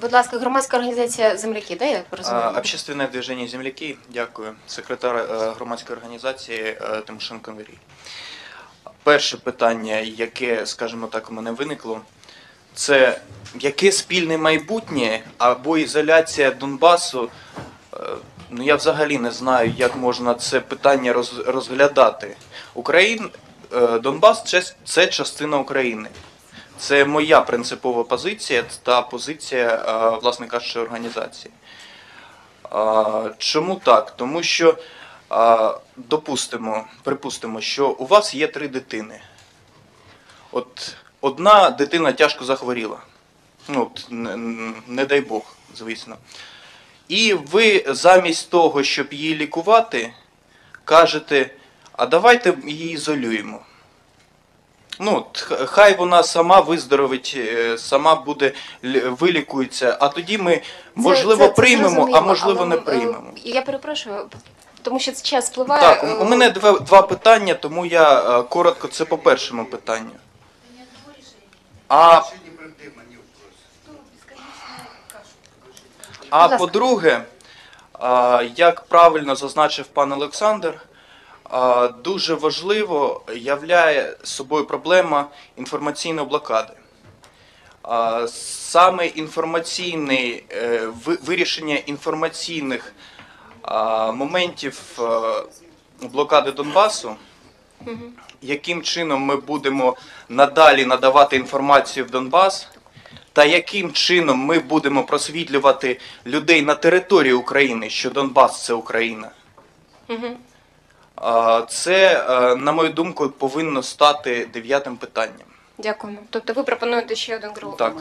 Будь ласка, громадська організація земляки, да, я розумію? Общественное движение «Земляки», дякую. Секретар е, громадської організації е, Тимошенко Андрій. Перше питання, яке, скажімо так, у мене виникло, це яке спільне майбутнє або ізоляція Донбасу. Е, Ну, я взагалі не знаю, як можна це питання розглядати. Україн, Донбас це частина України. Це моя принципова позиція та позиція, е, власне кажучи, організації. Чому так? Тому що, допустимо, припустимо, що у вас є три дитини. От одна дитина тяжко захворіла. Ну, не, не дай Бог, звісно. І ви замість того, щоб її лікувати, кажете, а давайте її ізолюємо. Ну, хай вона сама виздоровить, е, сама буде вилікується, а тоді ми, можливо, Це- це- це приймемо, а можливо, але, не е, приймемо. Я перепрошую, тому що час впливає. Так, е, у- мене два, два питання, тому я коротко це по першому питанню. А, а по-друге, як правильно зазначив пан Олександр, дуже важливо являє собою проблема інформаційної блокади. Саме інформаційний е, вирішення інформаційних моментів е, блокади Донбасу, яким чином ми будемо надалі надавати інформацію в Донбас, та яким чином ми будемо просвітлювати людей на території України, що Донбас це Україна. Це, е, на мою думку, повинно стати дев'ятим питанням. Дякуємо. Тобто ви пропонуєте ще один крок. Так.